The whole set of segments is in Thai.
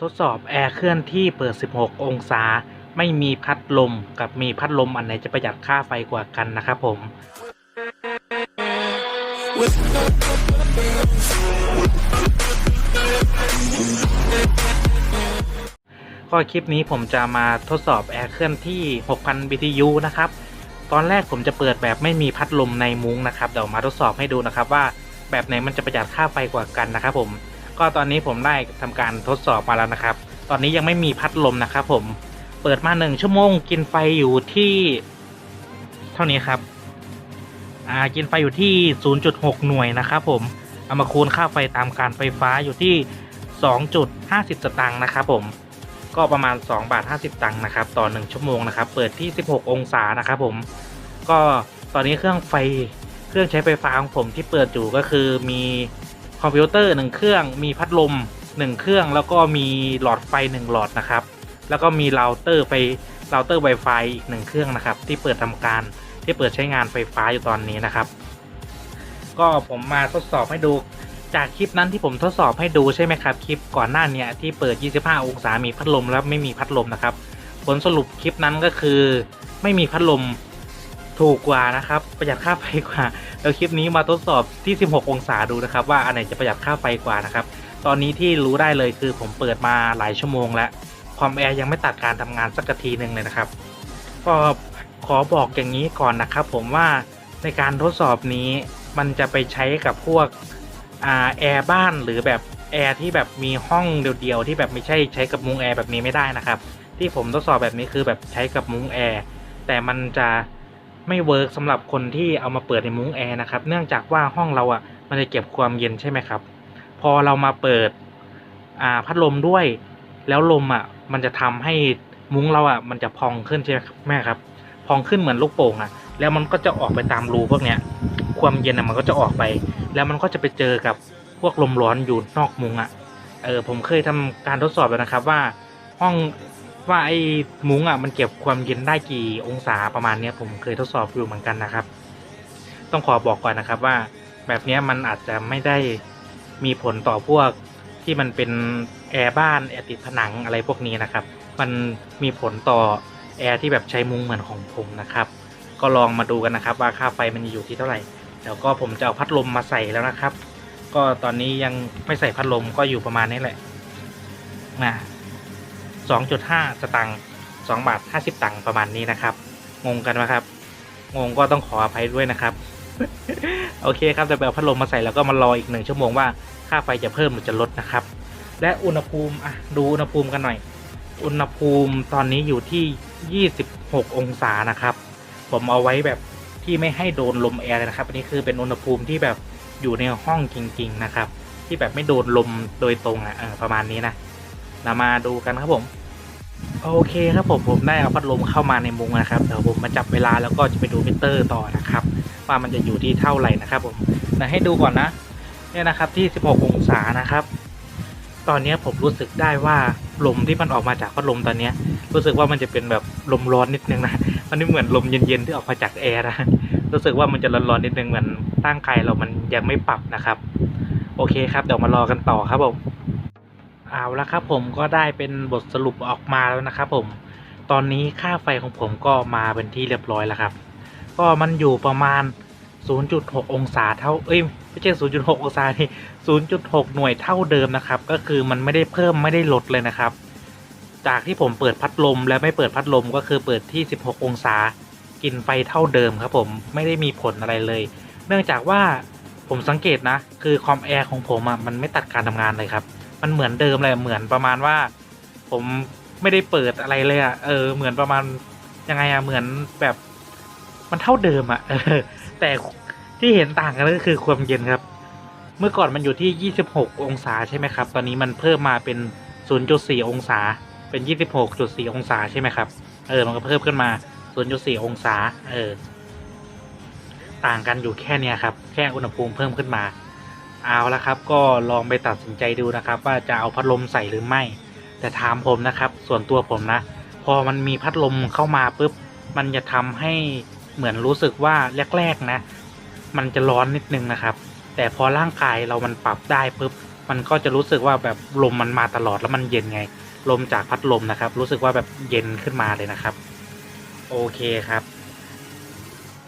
ทดสอบแอร์เคลื่อนที่เปิด 16 องศา ไม่มีพัดลมกับมีพัดลมอันไหนจะประหยัดค่าไฟกว่ากันนะครับผม ก็คลิปนี้ผมจะมาทดสอบแอร์เคลื่อนที่ 6,000 BTU นะครับ ตอนแรกผมจะเปิดแบบไม่มีพัดลมในมุ้งนะครับ เดี๋ยวมาทดสอบให้ดูนะครับว่าแบบไหนมันจะประหยัดค่าไฟกว่ากันนะครับผม ก็ตอนนี้ผมได้ทำการทดสอบมาแล้วนะครับ ตอนนี้ยังไม่มีพัดลมนะครับผมเปิดมาหนึ่งชั่วโมง กินไฟอยู่ที่ เท่านี้ครับ อ่ากินไฟอยู่ที่ 0.6 หน่วยนะครับผมเอามาคูณค่าไฟตามการไฟฟ้าอยู่ที่ 2.50 สตางค์นะครับผมก็ประมาณ 2 บาท 50 ตังค์นะครับ ต่อ 1 ชั่วโมงนะครับ เปิดที่ 16 องศานะครับผม ก็ตอนนี้เครื่องไฟ เครื่องใช้ไฟฟ้าของผมที่เปิดอยู่ก็คือมี คอมพิวเตอร์หนึ่งเครื่อง มีพัดลมหนึ่งเครื่อง แล้วก็มีหลอดไฟหนึ่งหลอดนะครับ แล้วก็มีเราเตอร์ไฟเราเตอร์ Wi-Fi อีกหนึ่งเครื่องนะครับ ที่เปิดทำการที่เปิดใช้งานไฟฟ้าอยู่ตอนนี้นะครับ ก็ผมมาทดสอบให้ดูจากคลิปนั้นที่ผมทดสอบให้ดูใช่ไหมครับ คลิปก่อนหน้านี้ที่เปิด 25 องศามีพัดลมแล้วไม่มีพัดลมนะครับ ผลสรุปคลิปนั้นก็คือ ไม่มีพัดลม ถูกกว่านะครับประหยัดค่าไฟกว่าแล้วคลิปนี้มาทดสอบที่ 16 องศาดูนะครับ ว่าอันไหนจะประหยัดค่าไฟกว่านะครับ ตอนนี้ที่รู้ได้เลยคือผมเปิดมาหลายชั่วโมง แล้วความแอร์ยังไม่ตัดการทำงานสักทีหนึ่งเลยนะครับ ก็ขอบอกอย่างนี้ก่อนนะครับ ผมว่าในการทดสอบนี้มันจะไปใช้กับพวกอแอร์บ้านหรือแบบแอร์ที่แบบมีห้องเดียวๆที่แบบไม่ใช่ใช้กับมุงแอร์แบบนี้ไม่ได้นะครับ ที่ผมทดสอบแบบนี้คือแบบใช้กับมุงแอร์แต่มันจะ ไม่เวิร์กสำหรับคนที่เอามาเปิดในมุ้งแอร์นะครับเนื่องจากว่าห้องเราอะ่ะมันจะเก็บความเย็นใช่ไหมครับ พอเรามาเปิดอ่าพัดลมด้วย แล้วลมอะมันจะทำให้มุ้งเราอะมันจะพองขึ้นใช่ไหมครับแม่ครับ พองขึ้นเหมือนลูกโป่งอะ แล้วมันก็จะออกไปตามรูพวกเนี้ย ความเย็นอะมันก็จะออกไป แล้วมันก็จะไปเจอกับพวกลมร้อนอยู่นอกมุ้งอะเออผมเคยทำการทดสอบแล้วนะครับว่าห้อง ว่าไอ้มุ้งอะมันเก็บความเย็นได้กี่องศาประมาณเนี้ยผมเคยทดสอบอยู่เหมือนกันนะครับ ต้องขอบอกก่อนนะครับว่าแบบเนี้ยมันอาจจะไม่ได้มีผลต่อพวกที่มันเป็นแอร์บ้านแอร์ติดผนังอะไรพวกนี้นะครับ มันมีผลต่อแอร์ที่แบบใช้มุ้งเหมือนของผมนะครับ ก็ลองมาดูกันนะครับ ว่าค่าไฟมันอยู่ที่เท่าไหร่ แล้วก็ผมจะเอาพัดลมมาใส่แล้วนะครับ ก็ตอนนี้ยังไม่ใส่พัดลมก็อยู่ประมาณนี้แหละนะ สองจุดห้าสตังค์สองบาทห้าสิบตังค์ประมาณนี้นะครับ งงกันไหมครับ งงก็ต้องขออภัยด้วยนะครับ โอเคครับแต่แบบพัดลมมาใส่แล้วก็มารออีกหนึ่งชั่วโมงว่าค่าไฟจะเพิ่มหรือจะลดนะครับ และอุณหภูมิอะดูอุณหภูมิกันหน่อย อุณหภูมิตอนนี้อยู่ที่ 26 องศานะครับ ผมเอาไว้แบบที่ไม่ให้โดนลมแอร์เลยนะครับ อันนี้คือเป็นอุณหภูมิที่แบบอยู่ในห้องจริง ๆ นะครับ ที่แบบไม่โดนลมโดยตรงอะประมาณนี้นะเรามาดูกันครับผม โอเคครับผมผมได้เอาพัดลมเข้ามาในมุงนะครับเดี๋ยวผมมาจับเวลาแล้วก็จะไปดูมิเตอร์ต่อนะครับ ว่ามันจะอยู่ที่เท่าไหร่นะครับผมแต่ให้ดูก่อนนะเนี่ยนะครับที่ 16 องศานะครับ ตอนนี้ผมรู้สึกได้ว่าลมที่มันออกมาจากพัดลมตอนนี้รู้สึกว่ามันจะเป็นแบบลมร้อนนิดนึงนะมันไม่เหมือนลมเย็นๆที่ออกมาจากแอร์นะรู้สึกว่ามันจะร้อนๆนิดนึงเหมือนร่างกายเรามันยังไม่ปรับนะครับ โอเคครับเดี๋ยวมารอกันต่อครับผม เอาละครับผมก็ได้เป็นบทสรุปออกมาแล้วนะครับผมตอนนี้ค่าไฟของผมก็มาเป็นที่เรียบร้อยแล้วครับ ก็มันอยู่ประมาณ 0.6 องศาเท่าเอ้ยไม่ใช่ 0.6 องศาที่0.6 หน่วยเท่าเดิมนะครับ ก็คือมันไม่ได้เพิ่มไม่ได้ลดเลยนะครับ จากที่ผมเปิดพัดลมและไม่เปิดพัดลมก็คือเปิดที่ 16 องศา กินไฟเท่าเดิมครับผมไม่ได้มีผลอะไรเลย เนื่องจากว่าผมสังเกตนะ คือคอมแอร์ของผมอะมันไม่ตัดการทำงานเลยครับ มันเหมือนเดิมเลยเหมือนประมาณว่า ผมไม่ได้เปิดอะไรเลยอะเออ เหมือนประมาณยังไงอะเหมือนแบบมันเท่าเดิมอะเออ แต่ที่เห็นต่างกันก็คือความเย็นครับ เมื่อก่อนมันอยู่ที่ 26 องศาใช่ไหมครับ ตอนนี้มันเพิ่มมาเป็น 0.4 องศา เป็น 26.4 องศาใช่ไหมครับ เออ มันก็เพิ่มขึ้นมา 0.4 องศา เออ ต่างกันอยู่แค่เนี้ยครับ แค่อุณหภูมิเพิ่มขึ้นมา เอาละครับ ก็ลองไปตัดสินใจดูนะครับ ว่าจะเอาพัดลมใส่หรือไม่ แต่ถามผมนะครับ ส่วนตัวผมนะ พอมันมีพัดลมเข้ามาปุ๊บ มันจะทำให้เหมือนรู้สึกว่าแรกๆนะ มันจะร้อนนิดนึงนะครับ แต่พอร่างกายเรามันปรับได้ปุ๊บ มันก็จะรู้สึกว่าแบบลมมันมาตลอดแล้วมันเย็นไง ลมจากพัดลมนะครับ รู้สึกว่าแบบเย็นขึ้นมาเลยนะครับ โอเคครับ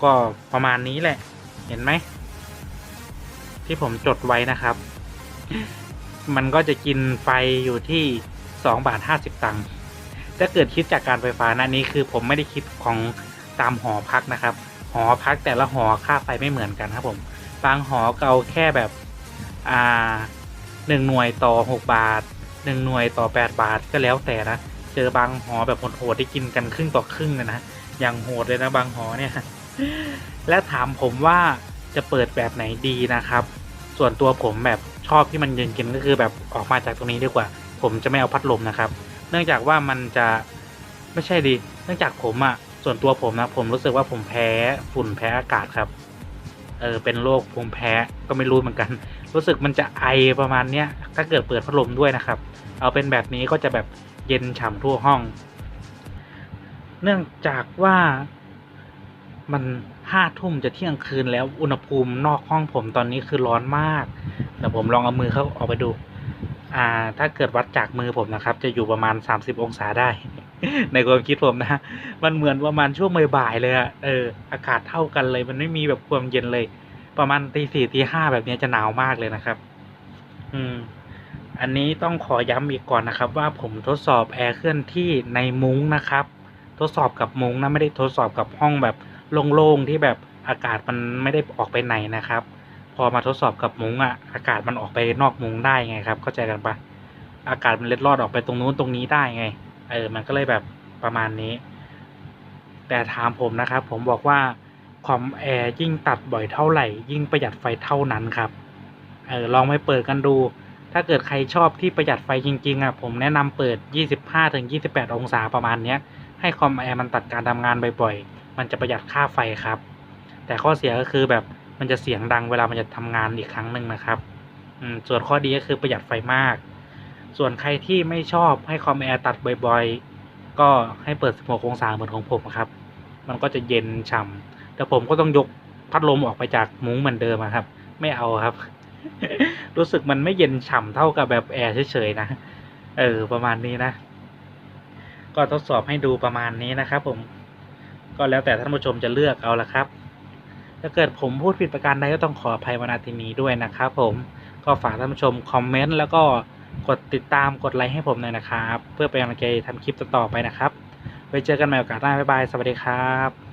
ก็ประมาณนี้แหละ เห็นไหม ที่ผมจดไว้นะครับ มันก็จะกินไฟอยู่ที่สองบาทห้าสิบตังค์ถ้าเกิดคิดจากการไฟฟ้านะนี่คือผมไม่ได้คิดของตามหอพักนะครับ หอพักแต่ละหอค่าไฟไม่เหมือนกันครับผม บางหอก็เอาแค่แบบอ่าหนึ่งหน่วยต่อหกบาทหนึ่งหน่วยต่อแปดบาทก็แล้วแต่นะ เจอบางหอแบบโหดๆที่กินกันครึ่งต่อครึ่งเลยนะ อย่างโหดเลยนะบางหอเนี่ย และถามผมว่า จะเปิดแบบไหนดีนะครับ ส่วนตัวผมแบบชอบที่มันเย็นๆก็คือแบบออกมาจากตรงนี้ดีกว่า ผมจะไม่เอาพัดลมนะครับ เนื่องจากว่ามันจะไม่ใช่ดี เนื่องจากผมอะ่ะส่วนตัวผมนะผมรู้สึกว่าผมแพ้ฝุ่นแพ้อากาศครับ เออเป็นโรคภูมิแพ้ก็ไม่รู้เหมือนกัน รู้สึกมันจะไอประมาณเนี้ยถ้าเกิดเปิดพัดลมด้วยนะครับ เอาเป็นแบบนี้ก็จะแบบเย็นฉ่ำทั่วห้อง เนื่องจากว่ามัน ห้าทุ่มจะเที่ยงคืนแล้วอุณหภูมินอกห้องผมตอนนี้คือร้อนมากเดี๋ยวผมลองเอามือเข้าออกไปดู อ่า ถ้าเกิดวัดจากมือผมนะครับ จะอยู่ประมาณ30องศาได้ ในความคิดผมนะ มันเหมือนประมาณช่วงบ่ายเลยอะเอออากาศเท่ากันเลย มันไม่มีแบบความเย็นเลย ประมาณตีสี่ตีห้าแบบนี้จะหนาวมากเลยนะครับ อืมอันนี้ต้องขอย้ำอีกก่อนนะครับ ว่าผมทดสอบแอร์เคลื่อนที่ในมุ้งนะครับ ทดสอบกับมุ้งนะไม่ได้ทดสอบกับห้องแบบ โล่งๆที่แบบอากาศมันไม่ได้ออกไปไหนนะครับ พอมาทดสอบกับมุ้งอะอากาศมันออกไปนอกมุ้งได้ไงครับ เข้าใจกันปะอากาศมันเล็ดลอดออกไปตรงนู้นตรงนี้ได้ไง เออ มันก็เลยแบบประมาณนี้ แต่ถามผมนะครับ ผมบอกว่าคอมแอร์ยิ่งตัดบ่อยเท่าไหร่ ยิ่งประหยัดไฟเท่านั้นครับ เออ ลองไปเปิดกันดู ถ้าเกิดใครชอบที่ประหยัดไฟจริงๆอะ ผมแนะนำเปิด 25-28 องศาประมาณเนี้ย ให้คอมแอร์มันตัดการทำงานบ่อยๆ มันจะประหยัดค่าไฟครับ แต่ข้อเสียก็คือแบบมันจะเสียงดังเวลามันจะทำงานอีกครั้งหนึ่งนะครับส่วนข้อดีก็คือประหยัดไฟมาก ส่วนใครที่ไม่ชอบให้คอมแอร์ตัดบ่อยๆ ก็ให้เปิด 16 องศาเหมือนของผมครับ มันก็จะเย็นฉ่ำแต่ผมก็ต้องยกพัดลมออกไปจากมุ้งเหมือนเดิมครับ ไม่เอาครับ รู้สึกมันไม่เย็นฉ่ำเท่ากับแบบแอร์เฉยๆนะ เออ ประมาณนี้นะ ก็ทดสอบให้ดูประมาณนี้นะครับผม ก็แล้วแต่ท่านผู้ชมจะเลือกเอาละครับ ถ้าเกิดผมพูดผิดประการใดก็ต้องขออภัยมาณที่นี้ด้วยนะครับผมก็ฝากท่านผู้ชมคอมเมนต์แล้วก็กดติดตามกดไลค์ให้ผมหน่อยนะครับ เพื่อเป็นกำลังใจทำคลิปต่อๆไปนะครับ ไว้เจอกันใหม่โอกาสหน้าบ๊ายบาย สวัสดีครับ